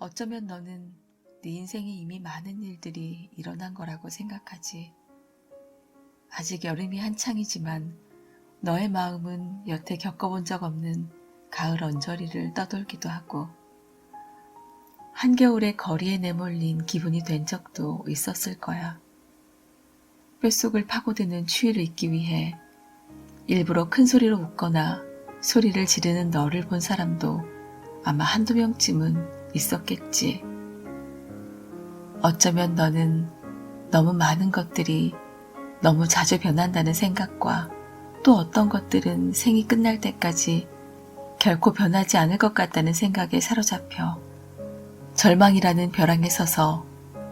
어쩌면 너는 네 인생에 이미 많은 일들이 일어난 거라고 생각하지. 아직 여름이 한창이지만 너의 마음은 여태 겪어본 적 없는 가을 언저리를 떠돌기도 하고 한겨울의 거리에 내몰린 기분이 된 적도 있었을 거야. 뼛속을 파고드는 추위를 잊기 위해 일부러 큰 소리로 웃거나 소리를 지르는 너를 본 사람도 아마 한두 명쯤은 있었겠지. 어쩌면 너는 너무 많은 것들이 너무 자주 변한다는 생각과 또 어떤 것들은 생이 끝날 때까지 결코 변하지 않을 것 같다는 생각에 사로잡혀 절망이라는 벼랑에 서서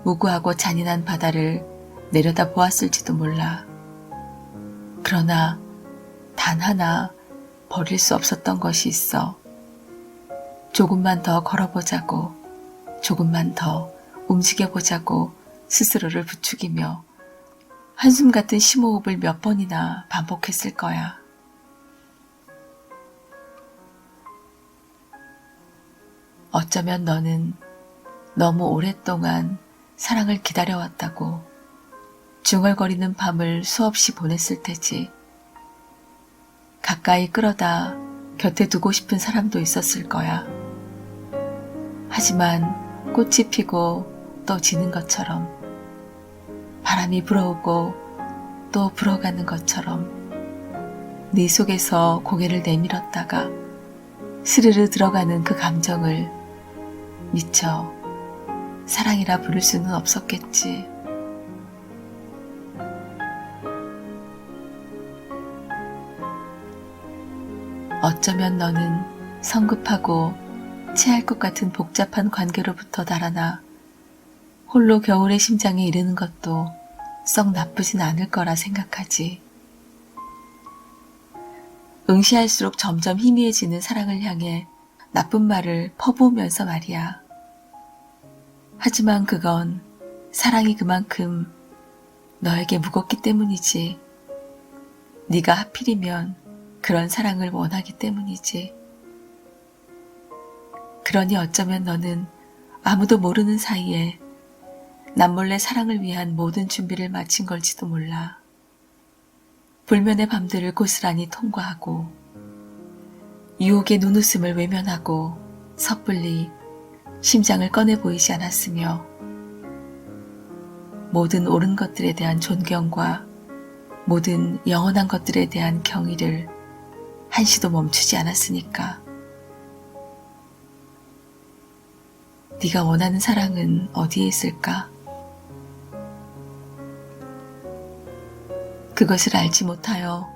무구하고 잔인한 바다를 내려다 보았을지도 몰라. 그러나 단 하나 버릴 수 없었던 것이 있어. 조금만 더 걸어보자고, 조금만 더 움직여보자고 스스로를 부추기며 한숨 같은 심호흡을 몇 번이나 반복했을 거야. 어쩌면 너는 너무 오랫동안 사랑을 기다려왔다고 중얼거리는 밤을 수없이 보냈을 테지. 가까이 끌어다 곁에 두고 싶은 사람도 있었을 거야. 하지만 꽃이 피고 또 지는 것처럼 바람이 불어오고 또 불어가는 것처럼 네 속에서 고개를 내밀었다가 스르르 들어가는 그 감정을 미처 사랑이라 부를 수는 없었겠지. 어쩌면 너는 성급하고 체할 것 같은 복잡한 관계로부터 달아나 홀로 겨울의 심장에 이르는 것도 썩 나쁘진 않을 거라 생각하지. 응시할수록 점점 희미해지는 사랑을 향해 나쁜 말을 퍼부으면서 말이야. 하지만 그건 사랑이 그만큼 너에게 무겁기 때문이지. 네가 하필이면 그런 사랑을 원하기 때문이지. 그러니 어쩌면 너는 아무도 모르는 사이에 남몰래 사랑을 위한 모든 준비를 마친 걸지도 몰라. 불면의 밤들을 고스란히 통과하고 유혹의 눈웃음을 외면하고 섣불리 심장을 꺼내 보이지 않았으며 모든 옳은 것들에 대한 존경과 모든 영원한 것들에 대한 경의를 한시도 멈추지 않았으니까. 네가 원하는 사랑은 어디에 있을까? 그것을 알지 못하여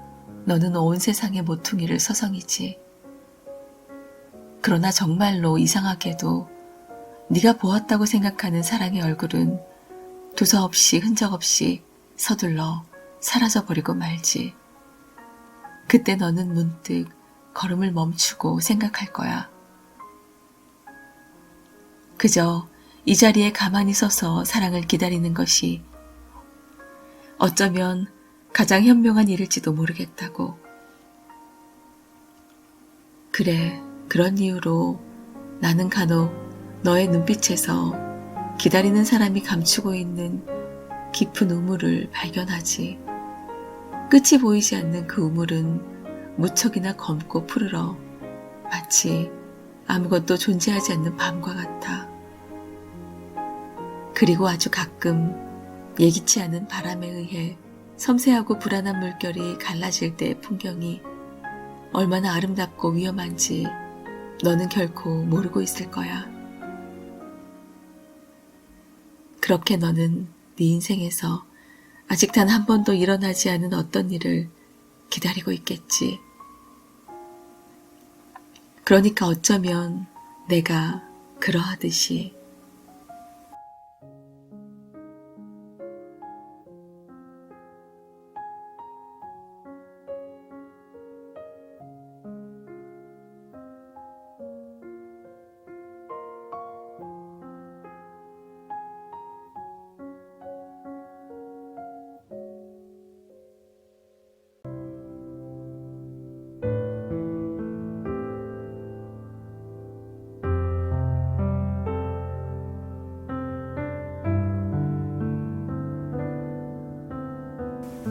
너는 온 세상의 모퉁이를 서성이지. 그러나 정말로 이상하게도 네가 보았다고 생각하는 사랑의 얼굴은 두서없이 흔적 없이 서둘러 사라져버리고 말지. 그때 너는 문득 걸음을 멈추고 생각할 거야. 그저 이 자리에 가만히 서서 사랑을 기다리는 것이 어쩌면 가장 현명한 일일지도 모르겠다고. 그래, 그런 이유로 나는 간혹 너의 눈빛에서 기다리는 사람이 감추고 있는 깊은 우물을 발견하지. 끝이 보이지 않는 그 우물은 무척이나 검고 푸르러 마치 아무것도 존재하지 않는 밤과 같아. 그리고 아주 가끔 예기치 않은 바람에 의해 섬세하고 불안한 물결이 갈라질 때의 풍경이 얼마나 아름답고 위험한지 너는 결코 모르고 있을 거야. 그렇게 너는 네 인생에서 아직 단 한 번도 일어나지 않은 어떤 일을 기다리고 있겠지. 그러니까 어쩌면 내가 그러하듯이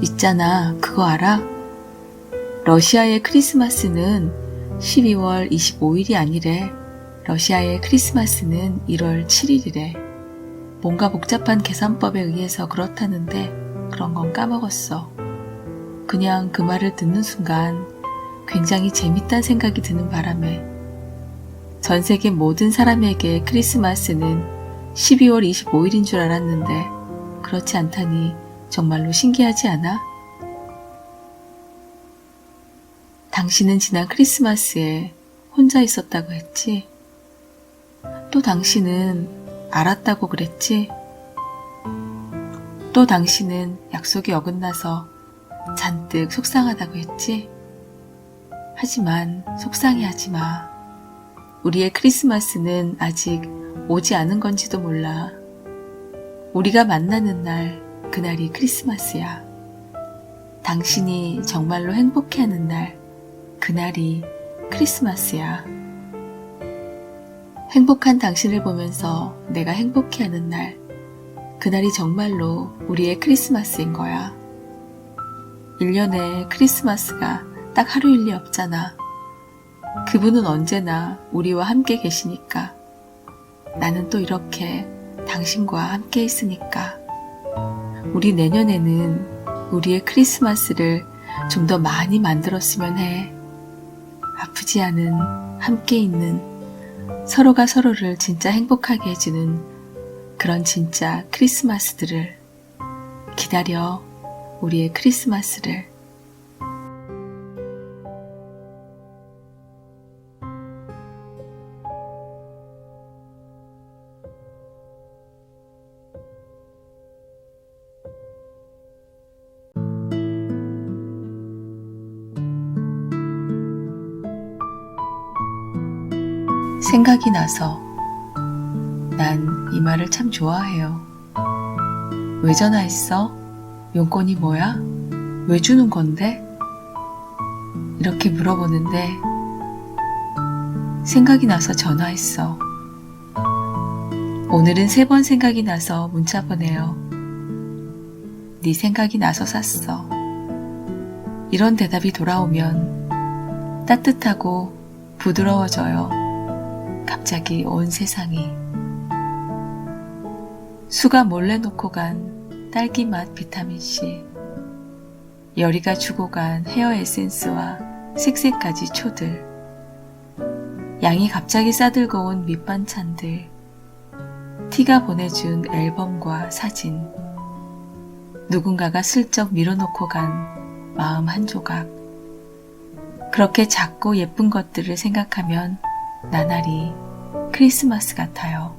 있잖아. 그거 알아? 러시아의 크리스마스는 12월 25일이 아니래. 러시아의 크리스마스는 1월 7일이래. 뭔가 복잡한 계산법에 의해서 그렇다는데 그런 건 까먹었어. 그냥 그 말을 듣는 순간 굉장히 재밌다는 생각이 드는 바람에 전 세계 모든 사람에게 크리스마스는 12월 25일인 줄 알았는데 그렇지 않다니 정말로 신기하지 않아? 당신은 지난 크리스마스에 혼자 있었다고 했지? 또 당신은 알았다고 그랬지? 또 당신은 약속이 어긋나서 잔뜩 속상하다고 했지? 하지만 속상해 하지 마. 우리의 크리스마스는 아직 오지 않은 건지도 몰라. 우리가 만나는 날, 그날이 크리스마스야. 당신이 정말로 행복해하는 날, 그날이 크리스마스야. 행복한 당신을 보면서 내가 행복해하는 날, 그날이 정말로 우리의 크리스마스인 거야. 1년에 크리스마스가 딱 하루일 리 없잖아. 그분은 언제나 우리와 함께 계시니까. 나는 또 이렇게 당신과 함께 있으니까. 우리 내년에는 우리의 크리스마스를 좀 더 많이 만들었으면 해. 아프지 않은 함께 있는 서로가 서로를 진짜 행복하게 해주는 그런 진짜 크리스마스들을 기다려. 우리의 크리스마스를. 생각이 나서 난 이 말을 참 좋아해요. 왜 전화했어? 용건이 뭐야? 왜 주는 건데? 이렇게 물어보는데 생각이 나서 전화했어. 오늘은 세 번 생각이 나서 문자 보내요. 네 생각이 나서 샀어. 이런 대답이 돌아오면 따뜻하고 부드러워져요. 갑자기 온 세상이. 수가 몰래 놓고 간 딸기 맛 비타민C. 열이가 주고 간 헤어 에센스와 색색까지 초들. 양이 갑자기 싸들고 온 밑반찬들. 티가 보내준 앨범과 사진. 누군가가 슬쩍 밀어놓고 간 마음 한 조각. 그렇게 작고 예쁜 것들을 생각하면 나날이 크리스마스 같아요.